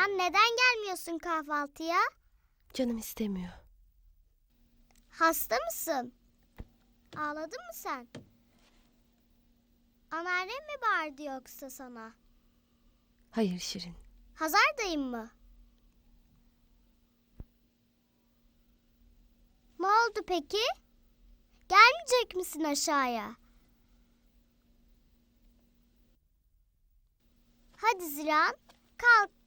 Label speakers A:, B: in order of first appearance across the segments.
A: Zilan neden gelmiyorsun kahvaltıya?
B: Canım istemiyor.
A: Hasta mısın? Ağladın mı sen? Anneannem mi bağırdı yoksa sana?
B: Hayır Şirin.
A: Hazar dayım mı? Ne oldu peki? Gelmeyecek misin aşağıya? Hadi Zilan, kalk.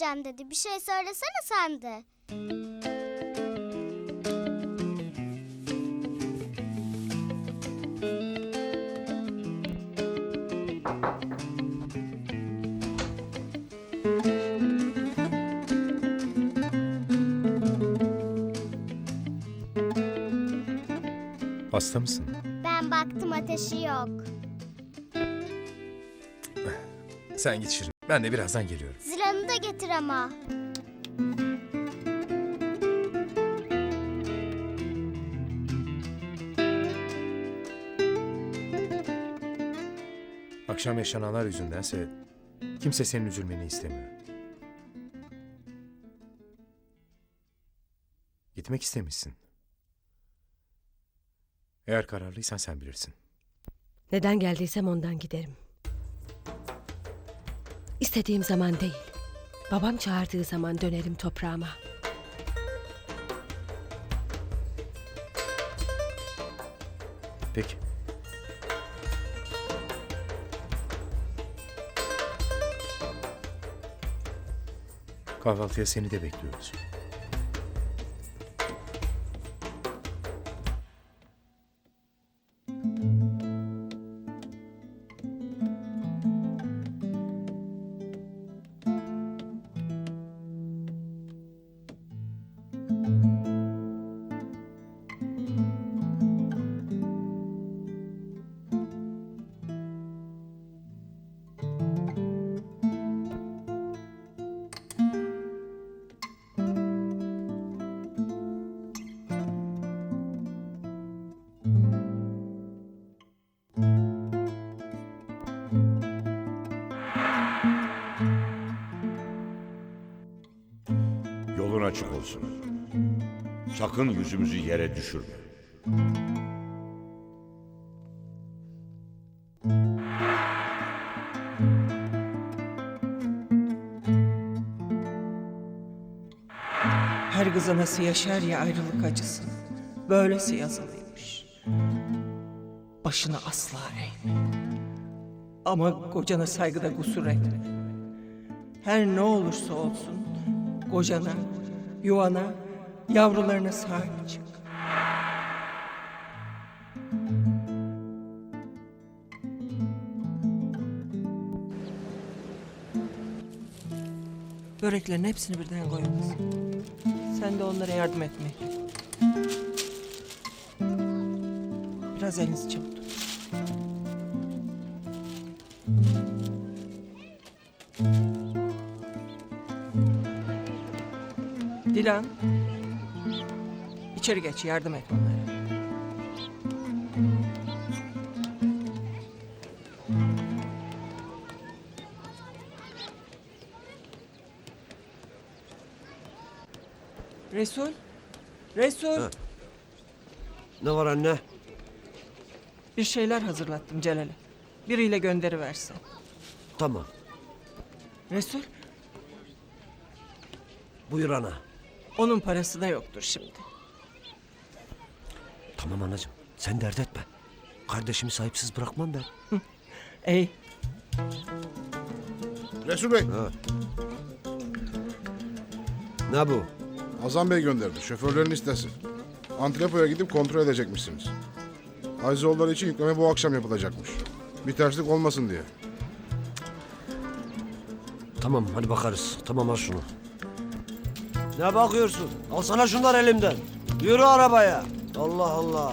A: Gelmeyeceğim dedi. Bir şey söylesene sen de.
C: Hasta mısın?
A: Ben baktım ateşi yok.
C: Sen git Şirin. Ben de birazdan geliyorum.
A: Zilan'ı da getir ama.
C: Akşam yaşananlar yüzündense kimse senin üzülmeni istemiyor. Gitmek istemişsin. Eğer kararlıysan sen bilirsin.
B: Neden geldiysem ondan giderim. İstediğim zaman değil. Babam çağırdığı zaman dönerim toprağıma.
C: Peki. Kahvaltıya seni de bekliyoruz.
D: Açık olsun. Sakın yüzümüzü yere düşürme.
E: Her kız anası yaşar ya ayrılık acısını. Böylesi yazılıymış. Başını asla eğme. Ama kocana saygıda kusur etme. Her ne olursa olsun kocana, yuvana, yavrularına sahip çık. Böreklerin hepsini birden koy. Sen de onlara yardım etme. Biraz elinizi çabuk tut. Dilan. İçeri geç yardım et onlara. Resul. Resul.
F: Ne var anne?
E: Bir şeyler hazırlattım Celal'e. Biriyle gönderi versin.
F: Tamam.
E: Resul,
F: Buyur ana.
E: Onun parası da yoktur şimdi.
F: Tamam anacığım. Sen dert etme. Kardeşimi sahipsiz bırakmam ben.
E: Ey,
G: Resul Bey,
F: Ne bu?
G: Hazan Bey gönderdi. Şoförlerin listesi. Antrepoya gidip kontrol edecekmişsiniz. Ayzoğulları için yükleme bu akşam yapılacakmış. Bir terslik olmasın diye.
F: Tamam hadi bakarız. Tamam al şunu. Ne bakıyorsun? Alsana şunlar elimden. Yürü arabaya. Allah Allah.